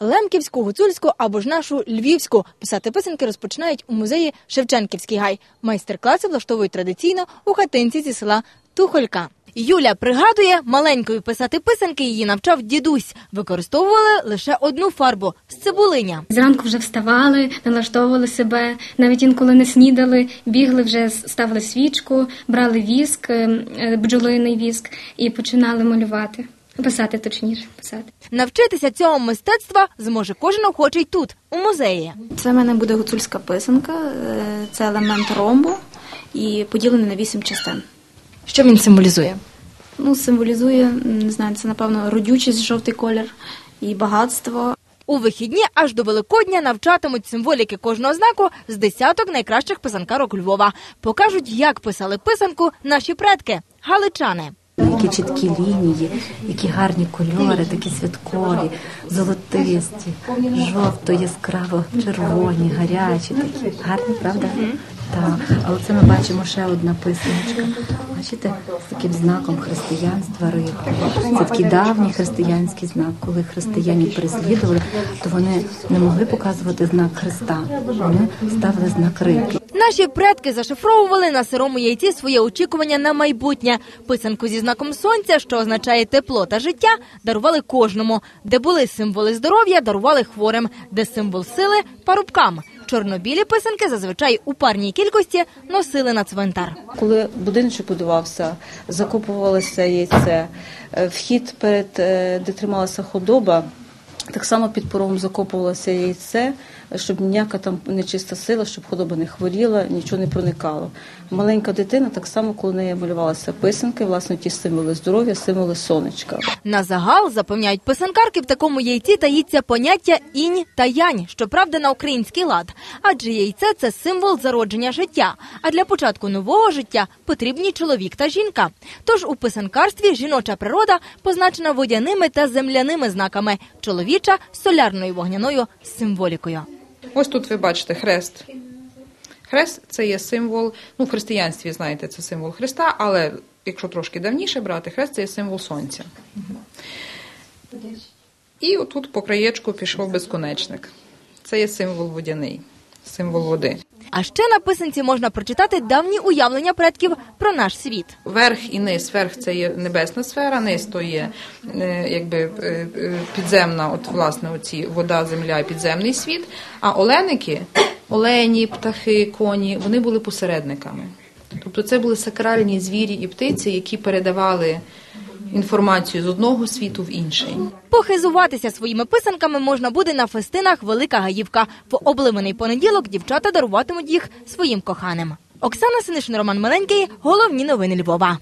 Лемківську, гуцульську або ж нашу львівську. Писати писанки розпочинають у музеї Шевченківський гай. Майстер-класи влаштовують традиційно у хатинці зі села Тухолька. Юля пригадує, маленькою писати писанки її навчав дідусь. Використовували лише одну фарбу з цибулиня. Зранку вже вставали, налаштовували себе, навіть інколи не снідали, бігли вже ставили свічку, брали віск, е, е, бджолиний віск і починали малювати. Писати точніше, писати. Навчитися цього мистецтва зможе кожен охочий тут, у музеї. Це в мене буде гуцульська писанка, е, це елемент ромбу і поділений на вісім частин. Що він символізує? Ну, символізує, не знаю, це напевно родючість, жовтий колір і багатство. У вихідні аж до Великодня навчатимуть символіки кожного знаку з десяток найкращих писанкарок Львова. Покажуть, як писали писанку наші предки галичани. Які чіткі лінії, які гарні кольори, такі святкові, золотисті, жовто, яскраво, червоні, гарячі, такі гарні, правда? Так. А оце ми бачимо ще одна писаночка. Бачите, таким знаком християнства рибки. Це такий давній християнський знак. Коли християнів переслідували, то вони не могли показувати знак Христа. Вони ставили знак рибки. Наші предки зашифровували на сирому яйці своє очікування на майбутнє. Писанку зі знаком сонця, що означає тепло та життя, дарували кожному. Де були символи здоров'я, дарували хворим, де символ сили парубкам. Чорнобілі писанки зазвичай у парній кількості носили на цвинтар. Коли будиночок будувався, закопувалося яйце, е, вхід перед е, де трималася худоба. Так само під порогом закопувалося яйце, щоб ніяка там нечиста сила, щоб худоба не хворіла, нічого не проникало. Маленька дитина, так само, коли неї малювалися писанки, власне, ті символи здоров'я, символи сонечка. На загал запевняють писанкарки в такому яйці таїться поняття інь та янь, щоправда, на український лад. Адже яйце це символ зародження життя. А для початку нового життя потрібні чоловік та жінка. Тож у писанкарстві жіноча природа позначена водяними та земляними знаками, чоловіча солярною вогняною символікою. Ось тут ви бачите хрест. Хрест це є символ, ну в християнстві, знаєте, це символ Христа, але якщо трошки давніше брати, хрест це є символ сонця. І отут по краєчку пішов безконечник. Це є символ водяний, символ води. А ще на писанці можна прочитати давні уявлення предків про наш світ. Верх і низ. Верх це є небесна сфера, низ то є е, якби е, е, підземна, от власне, оці вода, земля і підземний світ. А оленики, олені, птахи, коні, вони були посередниками. Тобто це були сакральні звірі і птиці, які передавали інформацію з одного світу в інший. Похизуватися своїми писанками можна буде на фестинах Велика Гаївка. В обливаний понеділок дівчата даруватимуть їх своїм коханим. Оксана Синишин, Роман Миленький. Головні новини Львова.